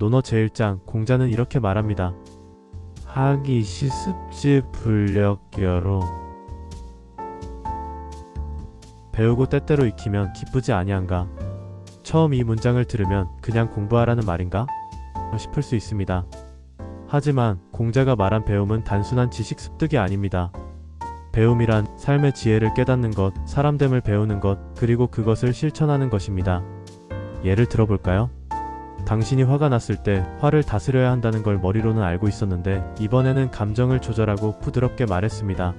논어 제1장 공자는 이렇게 말합니다. 하기 시습지 불력여로 배우고 때때로 익히면 기쁘지 아니한가? 처음 이 문장을 들으면 그냥 공부하라는 말인가? 싶을 수 있습니다. 하지만 공자가 말한 배움은 단순한 지식 습득이 아닙니다. 배움이란 삶의 지혜를 깨닫는 것, 사람됨을 배우는 것, 그리고 그것을 실천하는 것입니다. 예를 들어볼까요? 당신이 화가 났을 때 화를 다스려야 한다는 걸 머리로는 알고 있었는데 이번에는 감정을 조절하고 부드럽게 말했습니다.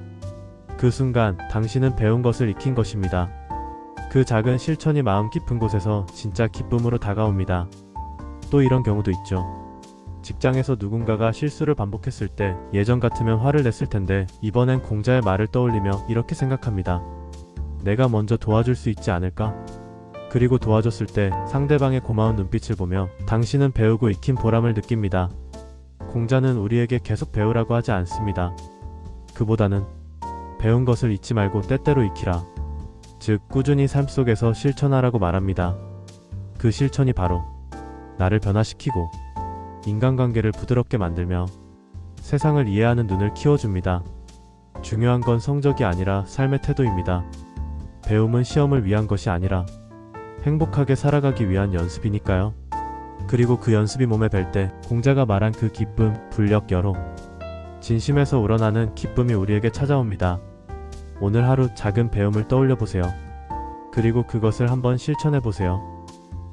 그 순간 당신은 배운 것을 익힌 것입니다. 그 작은 실천이 마음 깊은 곳에서 진짜 기쁨으로 다가옵니다. 또 이런 경우도 있죠. 직장에서 누군가가 실수를 반복했을 때 예전 같으면 화를 냈을 텐데 이번엔 공자의 말을 떠올리며 이렇게 생각합니다. 내가 먼저 도와줄 수 있지 않을까? 그리고 도와줬을 때 상대방의 고마운 눈빛을 보며 당신은 배우고 익힌 보람을 느낍니다. 공자는 우리에게 계속 배우라고 하지 않습니다. 그보다는 배운 것을 잊지 말고 때때로 익히라. 즉, 꾸준히 삶 속에서 실천하라고 말합니다. 그 실천이 바로 나를 변화시키고 인간관계를 부드럽게 만들며 세상을 이해하는 눈을 키워줍니다. 중요한 건 성적이 아니라 삶의 태도입니다. 배움은 시험을 위한 것이 아니라 행복하게 살아가기 위한 연습이니까요. 그리고 그 연습이 몸에 뵐 때 공자가 말한 그 기쁨, 불력 여로 진심에서 우러나는 기쁨이 우리에게 찾아옵니다. 오늘 하루 작은 배움을 떠올려 보세요. 그리고 그것을 한번 실천해 보세요.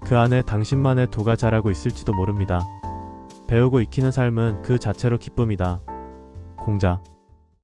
그 안에 당신만의 도가 자라고 있을지도 모릅니다. 배우고 익히는 삶은 그 자체로 기쁨이다. 공자